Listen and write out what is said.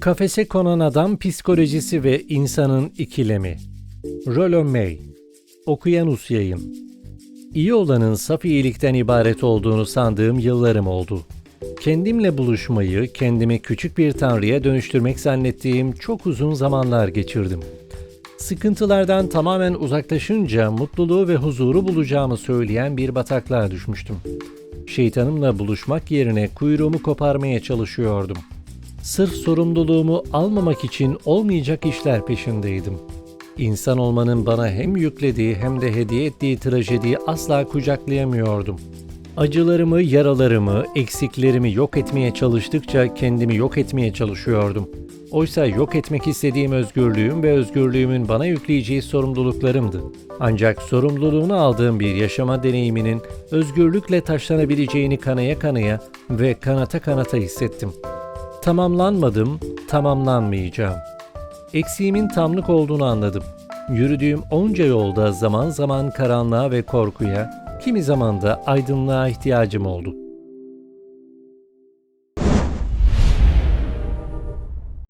Kafese konan adam psikolojisi ve insanın ikilemi. Rollo May Okuyanus Yayın İyi olanın saf iyilikten ibaret olduğunu sandığım yıllarım oldu. Kendimle buluşmayı, kendimi küçük bir tanrıya dönüştürmek zannettiğim çok uzun zamanlar geçirdim. Sıkıntılardan tamamen uzaklaşınca mutluluğu ve huzuru bulacağımı söyleyen bir bataklığa düşmüştüm. Şeytanımla buluşmak yerine kuyruğumu koparmaya çalışıyordum. Sırf sorumluluğumu almamak için olmayacak işler peşindeydim. İnsan olmanın bana hem yüklediği hem de hediye ettiği trajediyi asla kucaklayamıyordum. Acılarımı, yaralarımı, eksiklerimi yok etmeye çalıştıkça kendimi yok etmeye çalışıyordum. Oysa yok etmek istediğim özgürlüğüm ve özgürlüğümün bana yükleyeceği sorumluluklarımdı. Ancak sorumluluğunu aldığım bir yaşama deneyiminin özgürlükle taşlanabileceğini kanaya kanaya ve kanata kanata hissettim. Tamamlanmadım, tamamlanmayacağım. Eksiğimin tamlık olduğunu anladım. Yürüdüğüm onca yolda zaman zaman karanlığa ve korkuya, kimi zaman da aydınlığa ihtiyacım oldu.